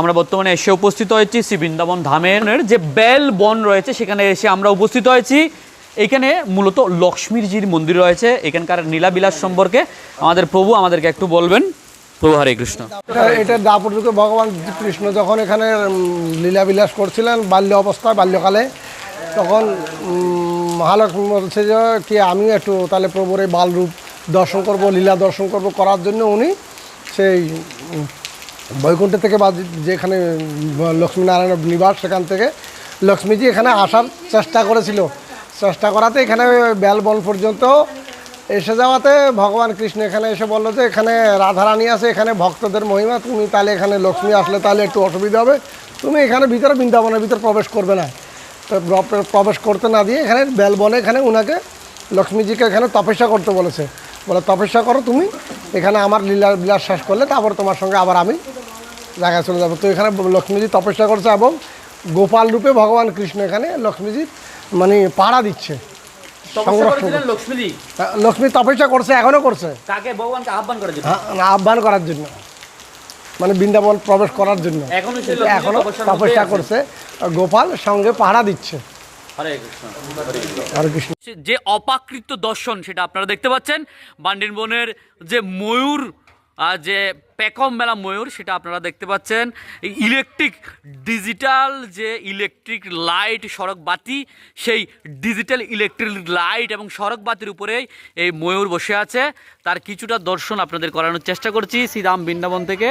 আমরা বর্তমানে এসে উপস্থিত হয়েছি শ্রী বৃন্দাবন ধামের যে বেল বন রয়েছে, সেখানে এসে আমরা উপস্থিত হয়েছি। এখানে মূলত লক্ষ্মীরজির মন্দির রয়েছে, এখানকার নীলাবিলাস সম্পর্কে। আমাদের প্রভু আমাদেরকে একটু বলবেন। প্রভু হরে কৃষ্ণ। এটা দাপুর যুগে ভগবান কৃষ্ণ যখন এখানে লীলাবিলাস করছিলেন, বাল্য অবস্থায়, বাল্যকালে, তখন মহালক্ষ্মী বলছে যে, কি আমি একটু তাহলে প্রভুর এই বালরূপ দর্শন করব, লীলা দর্শন করব করার জন্য উনি সেই বৈকুণ্ঠ থেকে বা যেখানে লক্ষ্মীনারায়ণের নিবাস, সেখান থেকে লক্ষ্মীজি এখানে আসার চেষ্টা করেছিল। চেষ্টা করাতে এখানে বেলবন পর্যন্ত এসে যাওয়াতে ভগবান কৃষ্ণ এখানে এসে বলল যে, এখানে রাধারানী আছে, এখানে ভক্তদের মহিমা, তুমি তাহলে এখানে লক্ষ্মী আসলে তাহলে একটু অসুবিধা হবে। তুমি এখানে ভিতরে বৃন্দাবনের ভিতর প্রবেশ করবে না। তো প্রবেশ করতে না দিয়ে এখানে বেলবনে এখানে উনাকে লক্ষ্মীজিকে এখানে তপস্যা করতে বলেছে। বলে, তপস্যা করো তুমি, এখানে আমার লীলা বিলাস শেষ করলে তারপর তোমার সঙ্গে আবার আমি জায়গায় চলে যাব। তো এখানে লক্ষ্মীজি তপস্যা করছে এবং গোপাল রূপে ভগবান কৃষ্ণ এখানে লক্ষ্মীজি মানে পাড়া দিচ্ছে। লক্ষ্মী তপস্যা করছে এখনও করছে। আহ্বান হ্যাঁ, না, আহ্বান করার জন্য। মানে বৃন্দাবন প্রবেশ করার জন্য। এখনও তপস্যা করছে। গোপাল সঙ্গে পাহারা দিচ্ছে। যে অপাকৃত দর্শন সেটা আপনারা দেখতে পাচ্ছেন। বান্ডিন বনের যে ময়ূর যে পেকম মেলা ময়ূর, সেটা আপনারা দেখতে পাচ্ছেন। ইলেকট্রিক ডিজিটাল যে ইলেকট্রিক লাইট সড়ক বাতি, সেই ডিজিটাল ইলেকট্রিক লাইট এবং সড়ক বাতির উপরেই এই ময়ূর বসে আছে। তার কিছুটা দর্শন আপনাদের করানোর চেষ্টা করছি শ্রীরাম বৃন্দাবন থেকে।